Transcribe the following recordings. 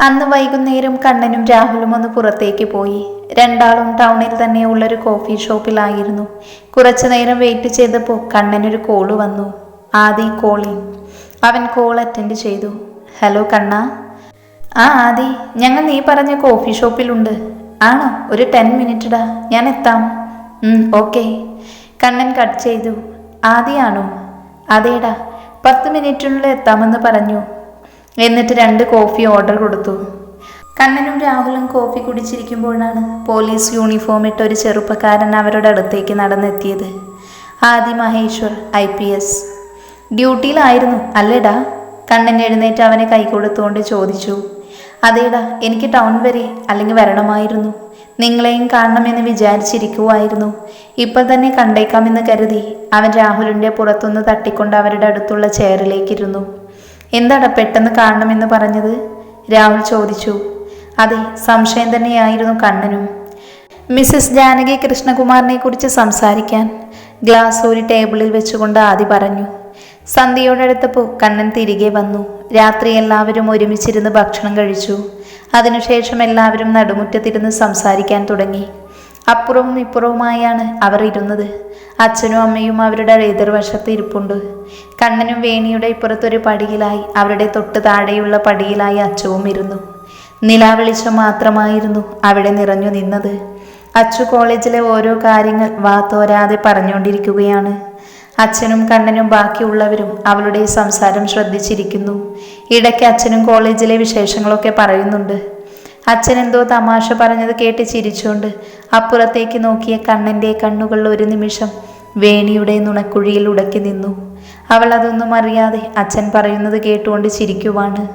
അന്ന് വൈകുന്നേരം കണ്ണനും രാഹുലും ഒന്ന് പുറത്തേക്ക് പോയി. രണ്ടാളും ടൗണിൽ തന്നെ ഉള്ളൊരു കോഫി ഷോപ്പിലായിരുന്നു. കുറച്ചു നേരം വെയിറ്റ് ചെയ്തപ്പോൾ കണ്ണനൊരു കോൾ വന്നു. ആദി കോളിംഗ് അവൻ കോൾ അറ്റൻഡ് ചെയ്തു. ഹലോ കണ്ണ. ആ ആദി ഞങ്ങൾ നീ പറഞ്ഞ കോഫി ഷോപ്പിലുണ്ട്. ആണോ? ഒരു ടെൻ മിനിറ്റടാ. ഞാൻ എത്താം. ഓക്കെ. കണ്ണൻ കട്ട് ചെയ്തു. ആദിയാണോ അതേടാ. പത്ത് മിനിറ്റിനുള്ളിൽ എത്താമെന്ന് പറഞ്ഞു. എന്നിട്ട് രണ്ട് കോഫി ഓർഡർ കൊടുത്തു. കണ്ണനും രാഹുലും കോഫി കുടിച്ചിരിക്കുമ്പോഴാണ് പോലീസ് യൂണിഫോം ഇട്ട ഒരു ചെറുപ്പക്കാരൻ അവരുടെ അടുത്തേക്ക് നടന്നെത്തിയത്. Adi Maheshwar I P S. ഡ്യൂട്ടിയിലായിരുന്നു അല്ലേടാ? കണ്ണൻ എഴുന്നേറ്റ് അവനെ കൈ കൊടുത്തുകൊണ്ട് ചോദിച്ചു. അതേടാ എനിക്ക് ടൗൺ വരെ അല്ലെങ്കിൽ വരണമായിരുന്നു. നിങ്ങളെയും കാണണമെന്ന് വിചാരിച്ചിരിക്കുമായിരുന്നു ഇപ്പോൾ തന്നെ കണ്ടേക്കാമെന്ന് കരുതി അവൻ രാഹുലിന്റെ പുറത്തുനിന്ന് തട്ടിക്കൊണ്ട് അവരുടെ അടുത്തുള്ള ചെയറിലേക്കിരുന്നു എന്താടാ പെട്ടെന്ന് കാണണമെന്ന് പറഞ്ഞത്? രാഹുൽ ചോദിച്ചു. അതെ സംശയം തന്നെയായിരുന്നു കണ്ണനും. മിസ്സസ് ജാനകി കൃഷ്ണകുമാറിനെ കുറിച്ച് സംസാരിക്കാൻ ഗ്ലാസ് ഒരു ടേബിളിൽ വെച്ചുകൊണ്ട് ആദി പറഞ്ഞു. സന്ധ്യയോടടുത്തപ്പോൾ കണ്ണൻ തിരികെ വന്നു. രാത്രി എല്ലാവരും ഒരുമിച്ചിരുന്ന് ഭക്ഷണം കഴിച്ചു. അതിനുശേഷം എല്ലാവരും നടുമുറ്റത്തിരുന്ന് സംസാരിക്കാൻ തുടങ്ങി. അപ്പുറവും ഇപ്പുറവുമായാണ് അവർ ഇരുന്നത്. അച്ഛനും അമ്മയും അവരുടെ എതിർവശത്ത് ഇരിപ്പുണ്ട്. കണ്ണനും വേണിയുടെ ഇപ്പുറത്തൊരു പടിയിലായി അവരുടെ തൊട്ട് താഴെയുള്ള പടിയിലായി അച്ഛവും ഇരുന്നു. നിലാവെളിച്ചം മാത്രമായിരുന്നു അവിടെ നിറഞ്ഞു നിന്നത്. അച്ചു കോളേജിലെ ഓരോ കാര്യങ്ങൾ വാത്തോരാതെ പറഞ്ഞുകൊണ്ടിരിക്കുകയാണ്. അച്ഛനും കണ്ണനും ബാക്കിയുള്ളവരും അവളുടെ സംസാരം ശ്രദ്ധിച്ചിരിക്കുന്നു. ഇടയ്ക്ക് അച്ഛനും കോളേജിലെ വിശേഷങ്ങളൊക്കെ പറയുന്നുണ്ട്. അച്ഛൻ എന്തോ തമാശ പറഞ്ഞത് കേട്ട് ചിരിച്ചുകൊണ്ട് അപ്പുറത്തേക്ക് നോക്കിയ കണ്ണന്റെ കണ്ണുകൾ ഒരു നിമിഷം വേണിയുടെ നുണക്കുഴിയിൽ ഉടക്കി നിന്നു. അവൾ അതൊന്നും അറിയാതെ അച്ഛൻ പറയുന്നത് കേട്ടുകൊണ്ട് ചിരിക്കുവാണ്.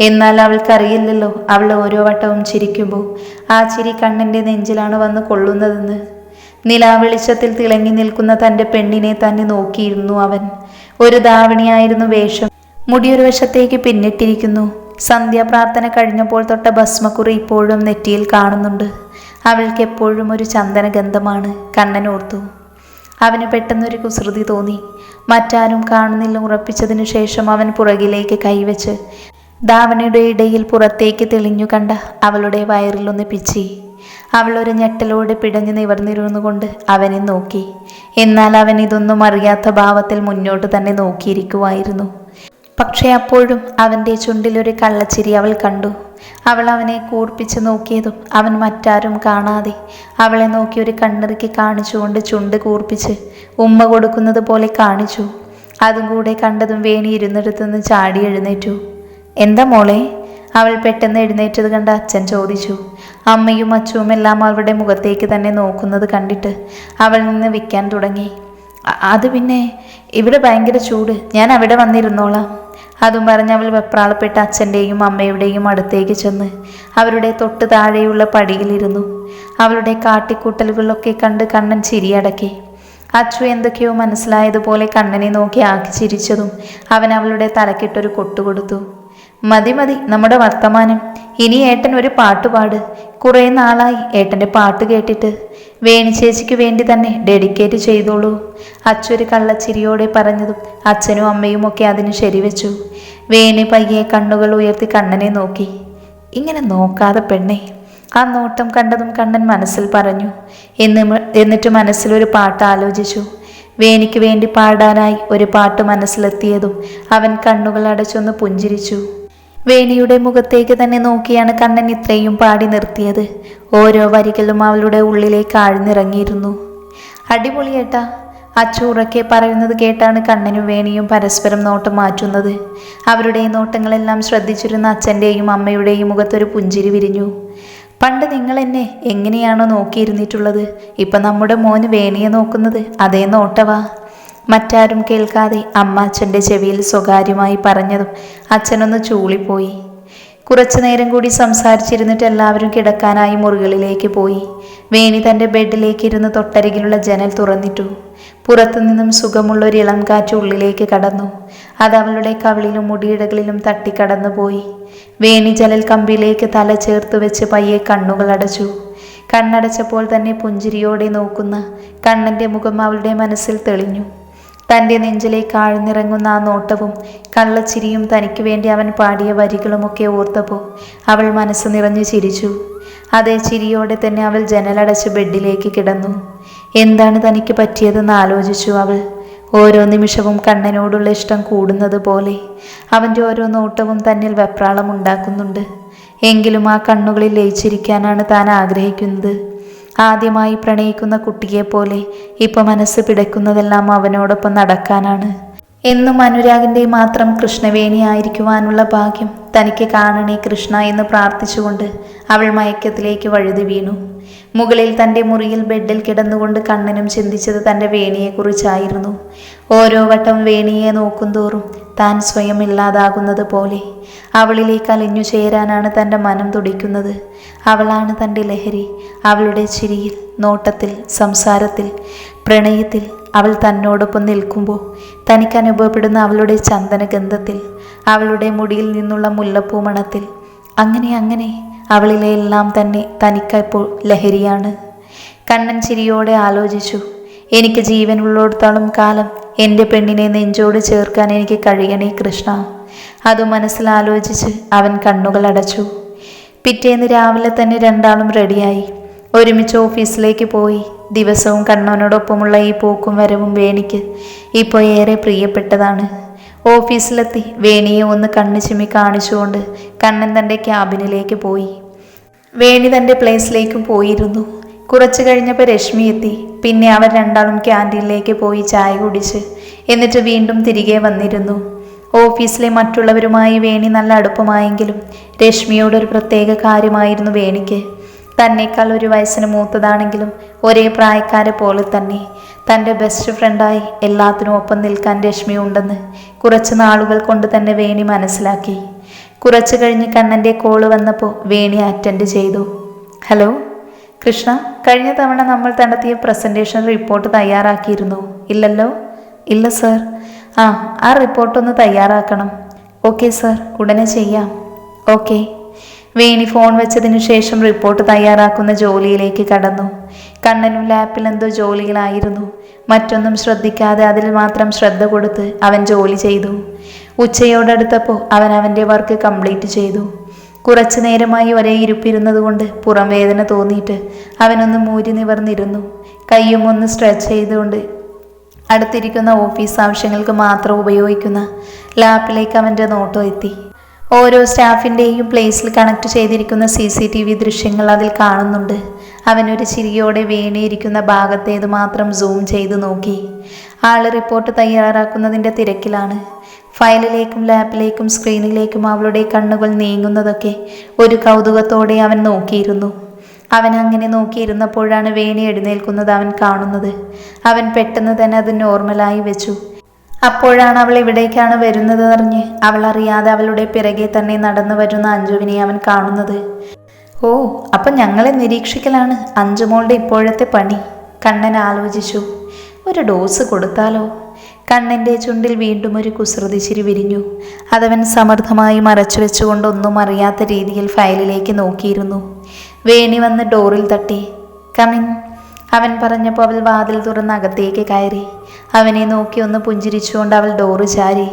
എന്നാൽ അവൾക്കറിയില്ലല്ലോ അവൾ ഓരോ വട്ടവും ചിരിക്കുമ്പോൾ ആ ചിരി കണ്ണന്റെ നെഞ്ചിലാണ് വന്ന് കൊള്ളുന്നതെന്ന്. നിലാവെളിച്ചത്തിൽ തിളങ്ങി നിൽക്കുന്ന തന്റെ പെണ്ണിനെ തന്നെ നോക്കിയിരുന്നു അവൻ. ഒരു ദാവണിയായിരുന്നു വേഷം. മുടിയൊരു വശത്തേക്ക് പിന്നിട്ടിരിക്കുന്നു. സന്ധ്യാപ്രാർത്ഥന കഴിഞ്ഞപ്പോൾ തൊട്ട ഭസ്മക്കുറി ഇപ്പോഴും നെറ്റിയിൽ കാണുന്നുണ്ട്. അവൾക്ക് എപ്പോഴും ഒരു ചന്ദനഗന്ധമാണ്. കണ്ണനോർത്തു അവന് പെട്ടെന്നൊരു കുസൃതി തോന്നി. മറ്റാരും കാണുന്നില്ല ഉറപ്പിച്ചതിനു ശേഷം അവൻ പുറകിലേക്ക് കൈവച്ച് ധാവണയുടെ ഇടയിൽ പുറത്തേക്ക് തെളിഞ്ഞു കണ്ട അവളുടെ വയറിലൊന്ന് പിച്ചി. അവൾ ഒരു ഞെട്ടലോടെ പിടഞ്ഞു നിവർന്നിരുന്നു കൊണ്ട് അവനെ നോക്കി. എന്നാൽ അവൻ ഇതൊന്നും അറിയാത്ത ഭാവത്തിൽ മുന്നോട്ട് തന്നെ നോക്കിയിരിക്കുമായിരുന്നു പക്ഷേ അപ്പോഴും അവന്റെ ചുണ്ടിലൊരു കള്ളച്ചിരി അവൾ കണ്ടു. അവൾ അവനെ കൂർപ്പിച്ച് നോക്കിയതും അവൻ മറ്റാരും കാണാതെ അവളെ നോക്കി ഒരു കണ്ണിറുക്കി കാണിച്ചുകൊണ്ട് ചുണ്ട് കൂർപ്പിച്ച് ഉമ്മ കൊടുക്കുന്നത് പോലെ കാണിച്ചു. അതും കൂടെ കണ്ടതും വേണി ഇരുന്നിടത്തുനിന്ന് ചാടി എഴുന്നേറ്റു. എന്താ മോളെ? അവൾ പെട്ടെന്ന് എഴുന്നേറ്റത് കണ്ട് അച്ഛൻ ചോദിച്ചു. അമ്മയും അച്ഛവും എല്ലാം അവളുടെ മുഖത്തേക്ക് തന്നെ നോക്കുന്നത് കണ്ടിട്ട് അവൾ നിന്ന് വിൽക്കാൻ തുടങ്ങി. അത് പിന്നെ ഇവിടെ ഭയങ്കര ചൂട്. ഞാൻ അവിടെ വന്നിരുന്നോളാം. അതും പറഞ്ഞ് അവൾ വെപ്രാളപ്പെട്ട അച്ഛന്റെയും അമ്മയുടെയും അടുത്തേക്ക് ചെന്ന് അവരുടെ തൊട്ട് താഴെയുള്ള പടിയിലിരുന്നു അവളുടെ കാട്ടിക്കൂട്ടലുകളൊക്കെ കണ്ട് കണ്ണൻ ചിരിയടക്കി അച്ചു എന്തൊക്കെയോ മനസ്സിലായതുപോലെ കണ്ണനെ നോക്കി ആക്കി ചിരിച്ചതും അവൻ അവളുടെ തലക്കിട്ടൊരു കൊട്ടുകൊടുത്തു. മതി മതി നമ്മുടെ വർത്തമാനം. ഇനി ഏട്ടൻ ഒരു പാട്ടുപാട് കുറേ നാളായി ഏട്ടന്റെ പാട്ട് കേട്ടിട്ട്. വേണി ചേച്ചിക്ക് വേണ്ടി തന്നെ ഡെഡിക്കേറ്റ് ചെയ്തോളൂ. അച്ചൊരു കള്ളച്ചിരിയോടെ പറഞ്ഞതും അച്ഛനും അമ്മയും ഒക്കെ അതിന് ശരിവെച്ചു. വേണി പയ്യെ കണ്ണുകൾ ഉയർത്തി കണ്ണനെ നോക്കി. ഇങ്ങനെ നോക്കാതെ പെണ്ണേ. ആ നോട്ടം കണ്ടതും കണ്ണൻ മനസ്സിൽ പറഞ്ഞു. എന്ന് എന്നിട്ട് മനസ്സിലൊരു പാട്ട് ആലോചിച്ചു. വേണിക്ക് വേണ്ടി പാടാനായി ഒരു പാട്ട് മനസ്സിലെത്തിയതും അവൻ കണ്ണുകൾ അടച്ചൊന്ന് പുഞ്ചിരിച്ചു. വേണിയുടെ മുഖത്തേക്ക് തന്നെ നോക്കിയാണ് കണ്ണൻ ഇത്രയും പാടി നിർത്തിയത്. ഓരോ വരികളും അവളുടെ ഉള്ളിലേക്ക് ആഴ്ന്നിറങ്ങിയിരുന്നു. അടിപൊളിയേട്ടാ അച്ചു ഉറക്കെ പറയുന്നത് കേട്ടാണ് കണ്ണനും വേണിയും പരസ്പരം നോട്ടം മാറ്റുന്നത്. അവരുടെ നോട്ടങ്ങളെല്ലാം ശ്രദ്ധിച്ചിരുന്ന അച്ഛന്റെയും അമ്മയുടെയും മുഖത്തൊരു പുഞ്ചിരി വിരിഞ്ഞു. പണ്ട് നിങ്ങൾ എന്നെ എങ്ങനെയാണോ നോക്കിയിരുന്നിട്ടുള്ളത്? ഇപ്പം നമ്മുടെ മോന് വേണിയെ നോക്കുന്നത് അതേ നോട്ടവാ. മറ്റാരും കേൾക്കാതെ അമ്മ അച്ഛന്റെ ചെവിയിൽ സ്വകാര്യമായി പറഞ്ഞതും അച്ഛനൊന്ന് ചൂളിപ്പോയി. കുറച്ചു നേരം കൂടി സംസാരിച്ചിരുന്നിട്ട് എല്ലാവരും കിടക്കാനായി മുറികളിലേക്ക് പോയി. വേണി തന്റെ ബെഡിലേക്ക് ഇരുന്ന് തൊട്ടരികിലുള്ള ജനൽ തുറന്നിട്ടു. പുറത്തുനിന്നും സുഖമുള്ള ഒരു ഇളം കാറ്റ് ഉള്ളിലേക്ക് കടന്നു. അത് അവളുടെ കവിളിലും മുടിയിടകളിലും തട്ടിക്കടന്നുപോയി വേണിജലൽ കമ്പിയിലേക്ക് തല ചേർത്ത് വെച്ച് പയ്യെ കണ്ണുകൾ അടച്ചു. കണ്ണടച്ചപ്പോൾ തന്നെ പുഞ്ചിരിയോടെ നോക്കുന്ന കണ്ണന്റെ മുഖം അവളുടെ മനസ്സിൽ തെളിഞ്ഞു. തന്റെ നെഞ്ചിലേക്ക് ആഴ്ന്നിറങ്ങുന്ന ആ നോട്ടവും കള്ളച്ചിരിയും തനിക്ക് വേണ്ടി അവൻ പാടിയ വരികളുമൊക്കെ ഓർത്തപ്പോൾ അവൾ മനസ്സ് നിറഞ്ഞു ചിരിച്ചു. അതേ ചിരിയോടെ തന്നെ അവൾ ജനലടച്ച് ബെഡിലേക്ക് കിടന്നു. എന്താണ് തനിക്ക് പറ്റിയതെന്ന് ആലോചിച്ചു അവൾ. ഓരോ നിമിഷവും കണ്ണനോടുള്ള ഇഷ്ടം കൂടുന്നത് പോലെ അവന്റെ ഓരോ നോട്ടവും തന്നിൽ വെപ്രാളം ഉണ്ടാക്കുന്നുണ്ട്. എങ്കിലും ആ കണ്ണുകളിൽ ലയിച്ചിരിക്കാനാണ് താൻ ആഗ്രഹിക്കുന്നത്. ആദ്യമായി പ്രണയിക്കുന്ന കുട്ടിയെപ്പോലെ ഇപ്പോൾ മനസ്സ് പിടയ്ക്കുന്നതെല്ലാം അവനോടൊപ്പം നടക്കാനാണ്. എന്നും അനുരാഗിന്റെ മാത്രം കൃഷ്ണവേണിയായിരിക്കുവാനുള്ള ഭാഗ്യം തനിക്ക് കാണണേ കൃഷ്ണ എന്ന് പ്രാർത്ഥിച്ചുകൊണ്ട് അവൾ മയക്കത്തിലേക്ക് വഴുതി വീണു. മുകളിൽ തന്റെ മുറിയിൽ ബെഡിൽ കിടന്നുകൊണ്ട് കണ്ണനും ചിന്തിച്ചത് തന്റെ വേണിയെക്കുറിച്ചായിരുന്നു. ഓരോ വട്ടം വേണിയെ നോക്കുന്തോറും താൻ സ്വയം ഇല്ലാതാകുന്നത് പോലെ അവളിലേക്ക് അലിഞ്ഞു ചേരാനാണ് തന്റെ മനം തുടിക്കുന്നത്. അവളാണ് തന്റെ ലഹരി. അവളുടെ ചിരിയിൽ നോട്ടത്തിൽ സംസാരത്തിൽ പ്രണയത്തിൽ അവൾ തന്നോടൊപ്പം നിൽക്കുമ്പോൾ തനിക്ക് അനുഭവപ്പെടുന്ന അവളുടെ ചന്ദനഗന്ധത്തിൽ അവളുടെ മുടിയിൽ നിന്നുള്ള മുല്ലപ്പൂ മണത്തിൽ അങ്ങനെ അങ്ങനെ അവളിലെ എല്ലാം തന്നെ തനിക്കപ്പോൾ ലഹരിയാണ്. കണ്ണൻ ചിരിയോടെ ആലോചിച്ചു എനിക്ക് ജീവനുള്ളിടത്തോളം കാലം എന്റെ പെണ്ണിനെ നെഞ്ചോട് ചേർക്കാൻ എനിക്ക് കഴിയണേ കൃഷ്ണ. അത് മനസ്സിലാലോചിച്ച് അവൻ കണ്ണുകൾ അടച്ചു. പിറ്റേന്ന് രാവിലെ തന്നെ രണ്ടാളും റെഡിയായി ഒരുമിച്ച് ഓഫീസിലേക്ക് പോയി. ദിവസവും കണ്ണനോടൊപ്പമുള്ള ഈ പോക്കും വരവും വേണിക്ക് ഇപ്പോൾ ഏറെ പ്രിയപ്പെട്ടതാണ്. ഓഫീസിലെത്തി വേണിയെ ഒന്ന് കണ്ണു ചിമ്മി കാണിച്ചുകൊണ്ട് കണ്ണൻ തന്റെ ക്യാബിനിലേക്ക് പോയി. വേണി തന്റെ പ്ലേസിലേക്കും പോയിരുന്നു. കുറച്ചു കഴിഞ്ഞപ്പോൾ രശ്മി എത്തി. പിന്നെ അവർ രണ്ടാളും ക്യാന്റീനിലേക്ക് പോയി ചായ കുടിച്ച് എന്നിട്ട് വീണ്ടും തിരികെ വന്നിരുന്നു. ഓഫീസിലെ മറ്റുള്ളവരുമായി വേണി നല്ല അടുപ്പമായെങ്കിലും രശ്മിയോടൊരു പ്രത്യേക കാര്യമായിരുന്നു വേണിക്ക്. തന്നേക്കാൾ ഒരു വയസ്സിന് മൂത്തതാണെങ്കിലും ഒരേ പ്രായക്കാരെ പോലെ തന്നെ തന്റെ ബെസ്റ്റ് ഫ്രണ്ടായി എല്ലാത്തിനും ഒപ്പം നിൽക്കാൻ രശ്മി ഉണ്ടെന്ന് കുറച്ച് നാളുകൾ കൊണ്ട് തന്നെ വേണി മനസ്സിലാക്കി. കുറച്ച് കഴിഞ്ഞ് കണ്ണന്റെ കോൾ വന്നപ്പോൾ വേണി അറ്റൻഡ് ചെയ്തു. ഹലോ കൃഷ്ണ കഴിഞ്ഞ തവണ നമ്മൾ നടത്തിയ പ്രസന്റേഷൻ റിപ്പോർട്ട് തയ്യാറാക്കിയിരുന്നു. ഇല്ലല്ലോ? ഇല്ല സർ ആ ആ റിപ്പോർട്ടൊന്ന് തയ്യാറാക്കണം. ഓക്കെ സർ ഉടനെ ചെയ്യാം. ഓക്കെ വേണി ഫോൺ വെച്ചതിനു ശേഷം റിപ്പോർട്ട് തയ്യാറാക്കുന്ന ജോലിയിലേക്ക് കടന്നു. കണ്ണനും ലാപ്പിൽ എന്തോ ജോലികളായിരുന്നു. മറ്റൊന്നും ശ്രദ്ധിക്കാതെ അതിൽ മാത്രം ശ്രദ്ധ കൊടുത്ത് അവൻ ജോലി ചെയ്തു. ഉച്ചയോടടുത്തപ്പോൾ അവൻ അവന്റെ വർക്ക് കംപ്ലീറ്റ് ചെയ്തു. കുറച്ചു നേരമായി ഒരേ ഇരുപ്പിരുന്നതുകൊണ്ട് പുറം വേദന തോന്നിയിട്ട് അവനൊന്ന് മൂരി നിവർന്നിരുന്നു. കയ്യും ഒന്ന് സ്ട്രെച്ച് ചെയ്തുകൊണ്ട് അടുത്തിരിക്കുന്ന ഓഫീസ് ആവശ്യങ്ങൾക്ക് മാത്രം ഉപയോഗിക്കുന്ന ലാപ്പിലേക്ക് അവന്റെ നോട്ടം എത്തി. ഓരോ സ്റ്റാഫിന്റെയും പ്ലേസിൽ കണക്ട് ചെയ്തിരിക്കുന്ന സി സി ടി വി ദൃശ്യങ്ങൾ അതിൽ കാണുന്നുണ്ട്. അവനൊരു ചിരിയോടെ വീണിയിരിക്കുന്ന ഭാഗത്തേത് മാത്രം സൂം ചെയ്ത് നോക്കി. ആൾ റിപ്പോർട്ട് തയ്യാറാക്കുന്നതിന്റെ തിരക്കിലാണ്. ഫയലിലേക്കും ലാപ്പിലേക്കും സ്ക്രീനിലേക്കും അവളുടെ കണ്ണുകൾ നീങ്ങുന്നതൊക്കെ ഒരു കൗതുകത്തോടെ അവൻ നോക്കിയിരുന്നു. അവൻ അങ്ങനെ നോക്കിയിരുന്നപ്പോഴാണ് വേണി എഴുന്നേൽക്കുന്നത് അവൻ കാണുന്നത്. അവൻ പെട്ടെന്ന് തന്നെ അത് നോർമലായി വെച്ചു. അപ്പോഴാണ് അവൾ ഇവിടേക്കാണ് വരുന്നത് അറിഞ്ഞ് അവൾ അറിയാതെ അവളുടെ പിറകെ തന്നെ നടന്നു വരുന്ന അഞ്ജുവിനെ അവൻ കാണുന്നത്. ഓ അപ്പം ഞങ്ങളെ നിരീക്ഷിക്കലാണ്. അഞ്ജുമോളുടെ ഇപ്പോഴത്തെ പണി. കണ്ണൻ ആലോചിച്ചു. ഒരു ഡോസ് കൊടുത്താലോ? കണ്ണന്റെ ചുണ്ടിൽ വീണ്ടും ഒരു കുസൃതി ചിരി വിരിഞ്ഞു. അതവൻ സമർത്ഥമായി മറച്ചു വെച്ചുകൊണ്ട് ഒന്നും അറിയാത്ത രീതിയിൽ ഫയലിലേക്ക് നോക്കിയിരുന്നു. വേണി വന്ന് ഡോറിൽ തട്ടി. കമിൻ അവൻ പറഞ്ഞപ്പോൾ അവൾ വാതിൽ തുറന്ന് അകത്തേക്ക് കയറി. അവനെ നോക്കി ഒന്ന് പുഞ്ചിരിച്ചുകൊണ്ട് അവൾ ഡോറ് ചാരി.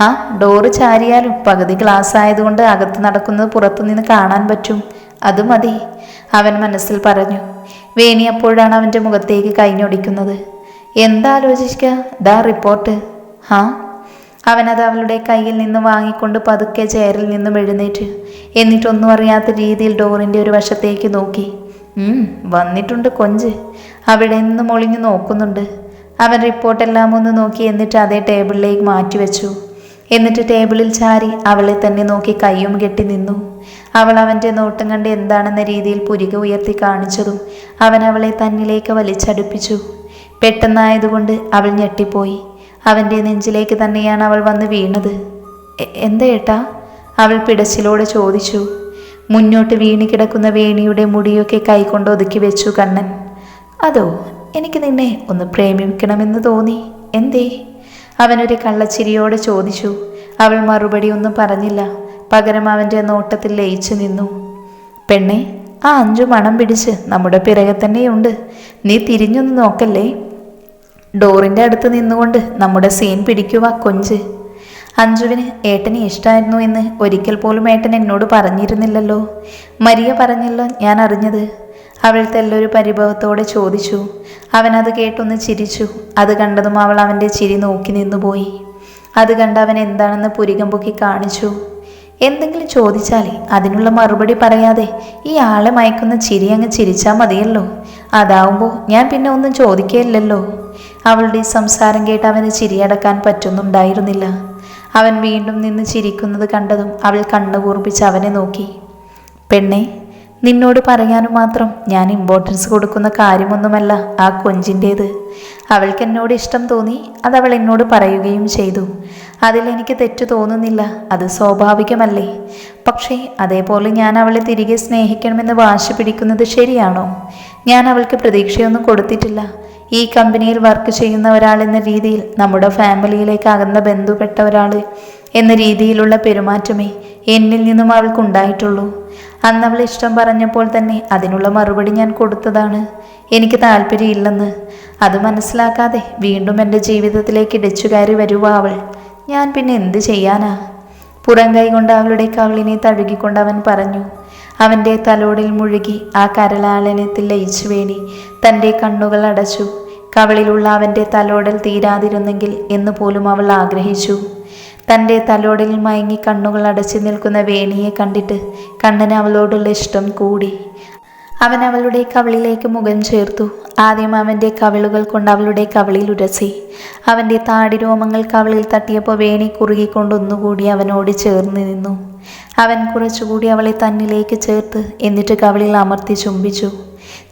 ആ ഡോറ് ചാരിയാലും പകുതി ക്ലാസ് ആയതുകൊണ്ട് അകത്ത് നടക്കുന്നത് പുറത്തുനിന്ന് കാണാൻ പറ്റും. അത് മതി അവൻ മനസ്സിൽ പറഞ്ഞു. വേണി അപ്പോഴാണ് അവന്റെ മുഖത്തേക്ക് കൈഞ്ഞൊടിക്കുന്നത്. എന്താലോചിക്കുക ദാ റിപ്പോർട്ട്. ആ അവനത് അവളുടെ കയ്യിൽ നിന്ന് വാങ്ങിക്കൊണ്ട് പതുക്കെ ചെയറിൽ നിന്നും എഴുന്നേറ്റ്. എന്നിട്ടൊന്നും അറിയാത്ത രീതിയിൽ ഡോറിന്റെ ഒരു വശത്തേക്ക് നോക്കി. വന്നിട്ടുണ്ട് കൊഞ്ച്. അവിടെ നിന്ന് ഒളിഞ്ഞു നോക്കുന്നുണ്ട്. അവൻ റിപ്പോർട്ടെല്ലാം ഒന്ന് നോക്കി എന്നിട്ട് അതേ ടേബിളിലേക്ക് മാറ്റി വെച്ചു. എന്നിട്ട് ടേബിളിൽ ചാരി അവളെ തന്നെ നോക്കി കയ്യും കെട്ടി നിന്നു. അവൾ അവന്റെ നോട്ടം കണ്ട് എന്താണെന്ന രീതിയിൽ പുരിക ഉയർത്തി കാണിച്ചതും അവൻ അവളെ തന്നിലേക്ക് വലിച്ചടുപ്പിച്ചു. പെട്ടെന്നായതുകൊണ്ട് അവൾ ഞെട്ടിപ്പോയി. അവന്റെ നെഞ്ചിലേക്ക് തന്നെയാണ് അവൾ വന്ന് വീണത്. "എ- എന്താ ഏട്ടാ? അവൾ പിടച്ചിലോടെ ചോദിച്ചു. മുന്നോട്ട് വീണി കിടക്കുന്ന വേണിയുടെ മുടിയൊക്കെ കൈകൊണ്ട് ഒതുക്കി വെച്ചു കണ്ണൻ. അതോ എനിക്ക് നിന്നെ ഒന്ന് പ്രേമിക്കണമെന്ന് തോന്നി? എന്തേ? അവനൊരു കള്ളച്ചിരിയോടെ ചോദിച്ചു. അവൾ മറുപടി ഒന്നും പറഞ്ഞില്ല. പകരം അവന്റെ നോട്ടത്തിൽ ലയിച്ചു നിന്നു. പെണ്ണെ ആ അഞ്ചു മണം പിടിച്ച് നമ്മുടെ പിറകെ തന്നെയുണ്ട്. നീ തിരിഞ്ഞൊന്ന് നോക്കല്ലേ? ഡോറിന്റെ അടുത്ത് നിന്നുകൊണ്ട് നമ്മുടെ സീൻ പിടിക്കുവാ കൊഞ്ച്. അഞ്ജുവിന് ഏട്ടനെ ഇഷ്ടമായിരുന്നു എന്ന് ഒരിക്കൽ പോലും ഏട്ടൻ എന്നോട് പറഞ്ഞിരുന്നില്ലല്ലോ. മരിയ പറഞ്ഞല്ലോ ഞാൻ അറിഞ്ഞത്. അവൾ തെല്ലൊരു പരിഭവത്തോടെ ചോദിച്ചു. അവൻ അത് കേട്ടൊന്ന് ചിരിച്ചു. അത് കണ്ടതും അവൾ അവന്റെ ചിരി നോക്കി നിന്നുപോയി. അത് കണ്ട് അവൻ എന്താണെന്ന് പുരികം പൊക്കി കാണിച്ചു. എന്തെങ്കിലും ചോദിച്ചാലേ അതിനുള്ള മറുപടി പറയാതെ ഈ ആളെ മയക്കുന്ന ചിരി അങ്ങ് ചിരിച്ചാൽ മതിയല്ലോ. അതാവുമ്പോൾ ഞാൻ പിന്നെ ഒന്നും ചോദിക്കുകയില്ലല്ലോ അവളുടെ സംസാരം കേട്ട് അവന് ചിരിയടക്കാൻ പറ്റുന്നുണ്ടായിരുന്നില്ല. അവൻ വീണ്ടും നിന്ന് ചിരിക്കുന്നത് കണ്ടതും അവൾ കണ്ണു കൂർപ്പിച്ച് അവനെ നോക്കി. പെണ്ണെ നിന്നോട് പറയാനും മാത്രം ഞാൻ ഇമ്പോർട്ടൻസ് കൊടുക്കുന്ന കാര്യമൊന്നുമല്ല ആ കൊഞ്ചിന്റേത്. അവൾക്ക് എന്നോട് ഇഷ്ടം തോന്നി അത് അവൾ എന്നോട് പറയുകയും ചെയ്തു. അതിൽ എനിക്ക് തെറ്റു തോന്നുന്നില്ല അത് സ്വാഭാവികമല്ലേ? പക്ഷേ അതേപോലെ ഞാൻ അവളെ തിരികെ സ്നേഹിക്കണമെന്ന് വാശി പിടിക്കുന്നത് ശരിയാണോ? ഞാൻ അവൾക്ക് പ്രതീക്ഷയൊന്നും കൊടുത്തിട്ടില്ല. ഈ കമ്പനിയിൽ വർക്ക് ചെയ്യുന്ന ഒരാൾ എന്ന രീതിയിൽ നമ്മുടെ ഫാമിലിയിലേക്ക് അകന്ന ബന്ധുപ്പെട്ട ഒരാൾ എന്ന രീതിയിലുള്ള പെരുമാറ്റമേ എന്നിൽ നിന്നും അവൾക്കുണ്ടായിട്ടുള്ളൂ അന്ന് അവൾ ഇഷ്ടം പറഞ്ഞപ്പോൾ തന്നെ അതിനുള്ള മറുപടി ഞാൻ കൊടുത്തതാണ്. എനിക്ക് താല്പര്യമില്ലെന്ന്. അത് മനസ്സിലാക്കാതെ വീണ്ടും എന്റെ ജീവിതത്തിലേക്ക് ഇടച്ചു കയറി വരുക അവൾ. ഞാൻ പിന്നെ എന്ത് ചെയ്യാനാ? പുറം കൈ കൊണ്ട് അവളുടെ കവിളിനെ തഴുകിക്കൊണ്ട് അവൻ പറഞ്ഞു അവന്റെ തലോടിൽ മുഴുകി ആ കരലാളനത്തിൽ ലയിച്ചു വേണി. തന്റെ കണ്ണുകൾ അടച്ചു. കവളിലുള്ള അവന്റെ തലോടൽ തീരാതിരുന്നെങ്കിൽ എന്ന് പോലും അവൾ ആഗ്രഹിച്ചു. തന്റെ തലോടലിൽ മയങ്ങി കണ്ണുകൾ അടച്ചു നിൽക്കുന്ന വേണിയെ കണ്ടിട്ട് കണ്ണന് അവളോടുള്ള ഇഷ്ടം കൂടി. അവൻ അവളുടെ കവിളിലേക്ക് മുഖം ചേർത്തു. ആദ്യം അവന്റെ കവിളുകൾ കൊണ്ട് അവളുടെ കവിളിൽ ഉരസി. അവന്റെ താടി രോമങ്ങൾ കവിളിൽ തട്ടിയപ്പോൾ വേണി കുറുകിക്കൊണ്ട് ഒന്നുകൂടി അവനോട് ചേർന്ന് നിന്നു. അവൻ കുറച്ചുകൂടി അവളെ തന്നിലേക്ക് ചേർത്ത് എന്നിട്ട് കവിളിൽ അമർത്തി ചുംബിച്ചു.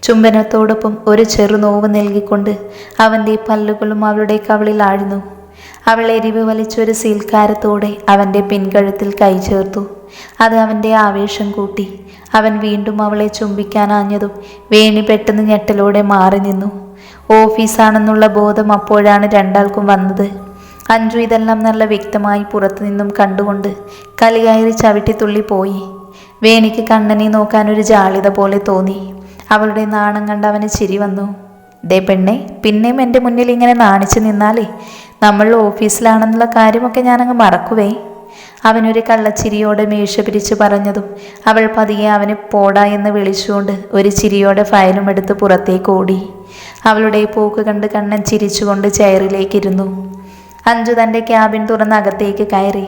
ചുംബനത്തോടൊപ്പം ഒരു ചെറു നോവ് നൽകിക്കൊണ്ട് അവന്റെ പല്ലുകളും അവളുടെ കവളിൽ ആഴ്ന്നു. അവൾ എരിവ് വലിച്ചൊരു സീൽക്കാരത്തോടെ അവന്റെ പിൻകഴുത്തിൽ കൈ ചേർത്തു. അത് അവന്റെ ആവേശം കൂട്ടി. അവൻ വീണ്ടും അവളെ ചുംബിക്കാനാഞ്ഞതും വേണി പെട്ടെന്ന് ഞെട്ടലോടെ മാറി നിന്നു. ഓഫീസാണെന്നുള്ള ബോധം അപ്പോഴാണ് രണ്ടാൾക്കും വന്നത്. അഞ്ജു ഇതെല്ലാം നല്ല വ്യക്തമായി പുറത്തു നിന്നും കണ്ടുകൊണ്ട് കലികയറി ചവിട്ടിത്തുള്ളി പോയി. വേണിക്ക് കണ്ണനെ നോക്കാൻ ഒരു ജാളിത പോലെ തോന്നി. അവളുടെ നാണം കണ്ട് അവന് ചിരി വന്നു. ദേ പെണ്ണെ പിന്നെയും എന്റെ മുന്നിൽ ഇങ്ങനെ നാണിച്ചു നിന്നാലേ നമ്മൾ ഓഫീസിലാണെന്നുള്ള കാര്യമൊക്കെ ഞാനങ്ങ് മറക്കുവേ. അവനൊരു കള്ളച്ചിരിയോടെ മീശ പിരിച്ചു പറഞ്ഞതും അവൾ പതിയെ അവന് പോടാ എന്ന് വിളിച്ചുകൊണ്ട് ഒരു ചിരിയോടെ ഫയലും എടുത്ത് പുറത്തേക്ക് ഓടി. അവളുടെ പോക്ക് കണ്ട് കണ്ണൻ ചിരിച്ചുകൊണ്ട് ചെയറിലേക്കിരുന്നു. അഞ്ചു തന്റെ ക്യാബിൻ തുറന്ന് അകത്തേക്ക് കയറി.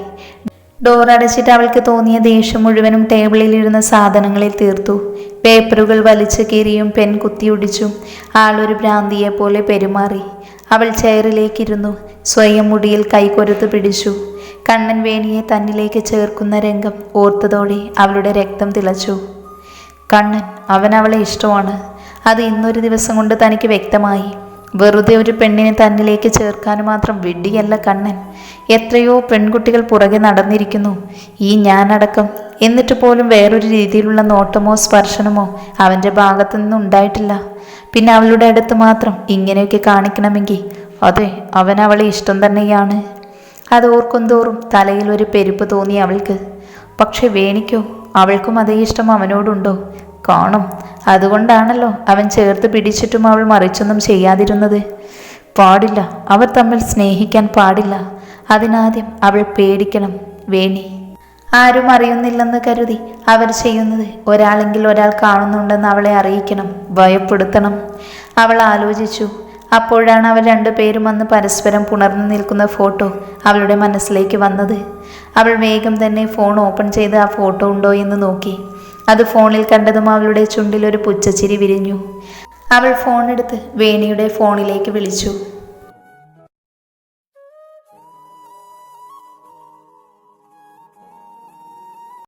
ഡോർ അടച്ചിട്ട് അവൾക്ക് തോന്നിയ ദേഷ്യം മുഴുവനും ടേബിളിലിരുന്ന സാധനങ്ങളിൽ തീർത്തു. പേപ്പറുകൾ വലിച്ചു കീറിയും പെൻ കുത്തിയൊടിച്ചും ആളൊരു ഭ്രാന്തിയെ പോലെ പെരുമാറി. അവൾ ചെയറിലേക്കിരുന്നു. സ്വയം മുടിയിൽ കൈകൊരുത്ത് പിടിച്ചു. കണ്ണൻ വേണിയെ തന്നിലേക്ക് ചേർക്കുന്ന രംഗം ഓർത്തതോടെ അവളുടെ രക്തം തിളച്ചു. കണ്ണൻ അവൻ അവളെ ഇഷ്ടമാണ്. അത് ഇന്നൊരു ദിവസം കൊണ്ട് തനിക്ക് വ്യക്തമായി. വെറുതെ ഒരു പെണ്ണിനെ തന്നിലേക്ക് ചേർക്കാൻ മാത്രം വിഡ്ഢിയല്ല കണ്ണൻ. എത്രയോ പെൺകുട്ടികൾ പുറകെ നടന്നിരിക്കുന്നു. ഈ ഞാനടക്കം എന്നിട്ട് പോലും വേറൊരു രീതിയിലുള്ള നോട്ടമോ സ്പർശനമോ അവന്റെ ഭാഗത്തു നിന്നും ഉണ്ടായിട്ടില്ല പിന്നെ അവളുടെ അടുത്ത് മാത്രം ഇങ്ങനെയൊക്കെ കാണിക്കണമെങ്കിൽ അതെ അവൻ അവളെ ഇഷ്ടം തന്നെയാണ്. അത് ഓർക്കും തോറും തലയിൽ ഒരു പെരുപ്പ് തോന്നി അവൾക്ക്. പക്ഷെ വേണിക്കോ? അവൾക്കും അതേ ഇഷ്ടം അവനോടുണ്ടോ? കാണും. അതുകൊണ്ടാണല്ലോ അവൻ ചേർത്ത് പിടിച്ചിട്ടും അവൾ മറിച്ചൊന്നും ചെയ്യാതിരുന്നത്. പാടില്ല അവർ തമ്മിൽ സ്നേഹിക്കാൻ പാടില്ല. അതിനാദ്യം അവൾ പേടിക്കണം വേണി. ആരും അറിയുന്നില്ലെന്ന് കരുതി അവർ ചെയ്യുന്നത് ഒരാളെങ്കിൽ ഒരാൾ കാണുന്നുണ്ടെന്ന് അവളെ അറിയിക്കണം ഭയപ്പെടുത്തണം. അവൾ ആലോചിച്ചു അപ്പോഴാണ് അവർ രണ്ടുപേരും വന്ന് പരസ്പരം പുണർന്നു നിൽക്കുന്ന ഫോട്ടോ അവളുടെ മനസ്സിലേക്ക് വന്നത്. അവൾ വേഗം തന്നെ ഫോൺ ഓപ്പൺ ചെയ്ത് ആ ഫോട്ടോ ഉണ്ടോ എന്ന് നോക്കി. അത് ഫോണിൽ കണ്ടതും അവളുടെ ചുണ്ടിൽ ഒരു പുച്ചച്ചിരി വിരിഞ്ഞു. അവൾ ഫോണെടുത്ത് വേണിയുടെ ഫോണിലേക്ക് വിളിച്ചു.